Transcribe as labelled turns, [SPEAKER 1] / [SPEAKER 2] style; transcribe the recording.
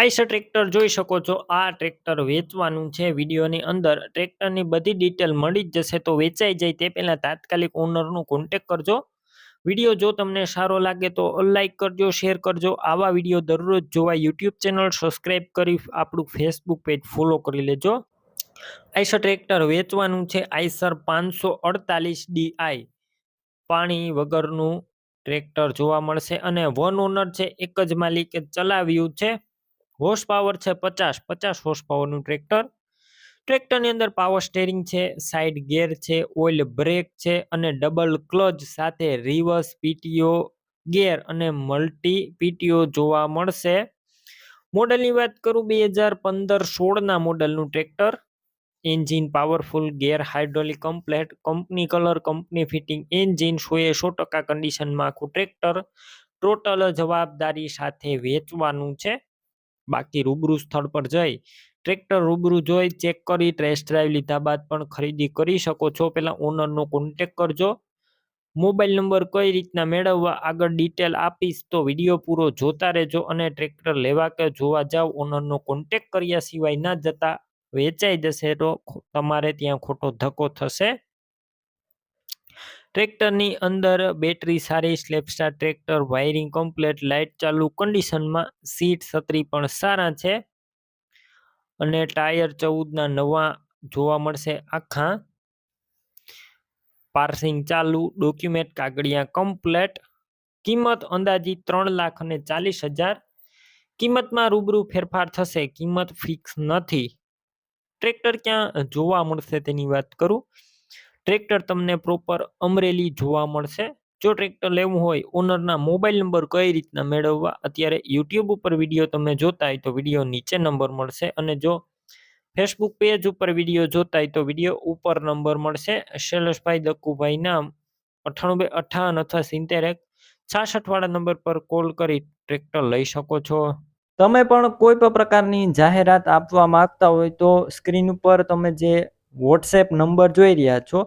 [SPEAKER 1] Eicher tractor જોઈ શકો છો. આ ટ્રેક્ટર વેચવાનું છે, વિડીયોની અંદર. ટ્રેક્ટરની બધી ડિટેલ મળી જ જશે, તો વેચાઈ જાય તે પહેલાં તાત્કાલિક ઓનરનું કોન્ટેક કરજો. વીડિયો જો તમને સારો લાગે તો લાઇક કરજો શેર કરજો. આવા વીડિયો દરરોજ જોવા યુટ્યુબ ચેનલ સબસ્ક્રાઈબ કરી આપણું ફેસબુક પેજ ફોલો કરી લેજો. આઈસર ટ્રેક્ટર વેચવાનું છે, આઈસર પાંચસો અડતાલીસ ડીઆઈ પાણી વગરનું ટ્રેક્ટર જોવા મળશે અને વન ઓનર છે, એક જ માલિકે ચલાવ્યું છે. હોર્સ પાવર છે પચાસ પચાસ હોર્સ પાવરનું ટ્રેક્ટર. ટ્રેક્ટરની અંદર પાવર સ્ટેરિંગ છે, સાઇડ ગેર છે, ઓઇલ બ્રેક છે અને ડબલ ક્લચ સાથે રિવર્સ પીટીઓ ગેર અને મલ્ટી પીટીઓ જોવા મળશે. મોડલની વાત કરું બે હજાર પંદર સોળના મોડલનું tractor. Engine powerful, gear hydraulic complete, company colour, company fitting, engine સોએ સો ટકા કન્ડિશનમાં આખું ટ્રેક્ટર. ટોટલ જવાબદારી સાથે વેચવાનું છે. બાકી રૂબરૂ સ્થળ પર જઈ, ટ્રેક્ટર રૂબરૂ જોઈ, ચેક કરી ટેસ્ટ ડ્રાઈવ લીધા બાદ પણ ખરીદી કરી શકો છો. પહેલાં ઓનરનો કોન્ટેક કરજો. મોબાઈલ નંબર કઈ રીતના મેળવવા આગળ ડિટેલ આપીશ તો વીડિયો પૂરો જોતા રહેજો અને ટ્રેક્ટર લેવા કે જોવા જાવ ઓનરનો કોન્ટેક કર્યા સિવાય ના જતા વેચાઈ જશે તો તમારે ત્યાં ખોટો ધક્કો થશે. ટ્રેક્ટરની અંદર બેટરી સારી, સ્લેપસ્ટાર ટ્રેક્ટર, વાયરિંગ કમ્પ્લેટ, લાઇટ ચાલુ, કન્ડિશનમાં સીટ છત્રી પણ સારા છે. અને ટાયર ચૌદના નવા જોવા મળશે આખા. પાર્સિંગ ચાલુ, ડોક્યુમેન્ટ કાગળિયા કમ્પ્લેટ. કિંમત અંદાજિત ત્રણ લાખ અને ચાલીસ હજાર. કિંમતમાં રૂબરૂ ફેરફાર થશે, કિંમત ફિક્સ નથી. ટ્રેક્ટર ક્યાં જોવા મળશે તેની વાત કરું. ટ્રેક્ટર તમને પ્રોપર અમરેલી જોવા મળશે. જો ટ્રેક્ટર લેવું હોય ઓનરના મોબાઈલ નંબર કઈ રીતના મેળવવા, અત્યારે યુટ્યુબ ઉપર વીડિયો તમે જોતા હોય તો વીડિયો નીચે નંબર મળશે અને જો ફેસબુક પેજ ઉપર વીડિયો જોતા હોય તો વીડિયો ઉપર નંબર મળશે. શૈલેષભાઈ દક્કુભાઈ નામ અઠ્ઠાણું બે અઠ્ઠાવન અથવા સિત્તેર એક છાસઠ વાળા નંબર પર કોલ કરી ટ્રેક્ટર લઈ શકો છો.
[SPEAKER 2] તમે પણ કોઈ પણ પ્રકારની જાહેરાત આપવા માંગતા હોય તો સ્ક્રીન ઉપર તમે જે વોટ્સએપ નંબર જોઈ રહ્યા છો